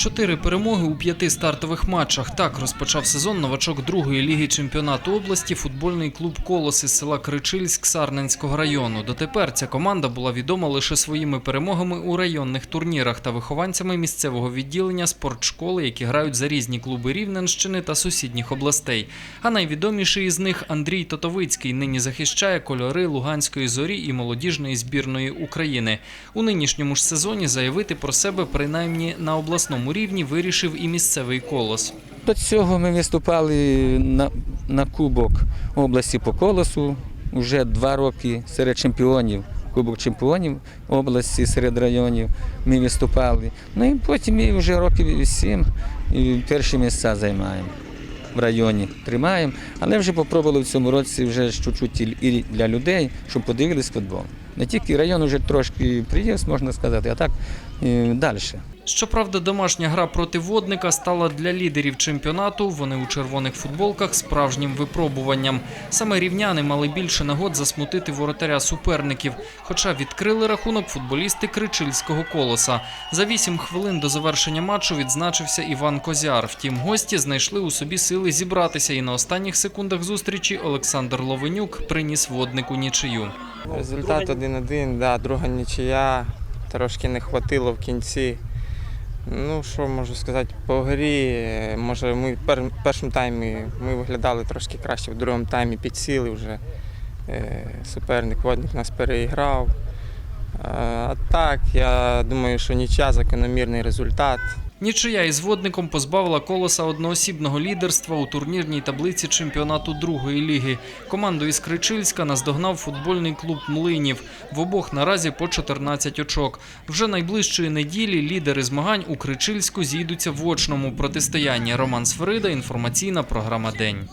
Чотири перемоги у п'яти стартових матчах. Так розпочав сезон новачок другої ліги чемпіонату області футбольний клуб Колос із села Кричильськ Сарненського району. Дотепер ця команда була відома лише своїми перемогами у районних турнірах та вихованцями місцевого відділення спортшколи, які грають за різні клуби Рівненщини та сусідніх областей. А найвідоміший із них Андрій Тотовицький нині захищає кольори Луганської зорі і молодіжної збірної України. У нинішньому ж сезоні заявити про себе принаймні на обласному рівні вирішив і місцевий колос. До цього ми виступали на, на Кубок області по колосу вже два роки серед чемпіонів. Кубок чемпіонів області серед районів ми виступали. Ну і потім ми вже років сім перші місця займаємо. В районі тримаємо, але вже попробували в цьому році вже чуть-чуть і для людей, щоб подивились футбол. Не тільки район вже трошки приїзд, можна сказати, а так і далі. Щоправда, домашня гра проти водника стала для лідерів чемпіонату. Вони у червоних футболках справжнім випробуванням. Саме рівняни мали більше нагод засмутити воротаря суперників. Хоча відкрили рахунок футболісти Кричильського колоса. За вісім хвилин до завершення матчу відзначився Іван Козяр. Втім, гості знайшли у собі сили зібратися, і на останніх секундах зустрічі Олександр Ловенюк приніс воднику нічию. Результат 1-1, да, друга нічия. Трошки не хватило в кінці. Ну, що можу сказати, по грі, може, ми в пер- першому таймі ми виглядали трошки краще, в другому таймі підсіли вже. Е, Суперник водник нас переіграв. Е, А так, я думаю, що нічия закономірний результат. Нічия із водником позбавила колоса одноосібного лідерства у турнірній таблиці чемпіонату другої ліги. Команду із Кричильська наздогнав футбольний клуб Млинів. В обох наразі по 14 очок. Вже найближчої неділі лідери змагань у Кричильську зійдуться в очному протистоянні. Роман Сферида, інформаційна програма День.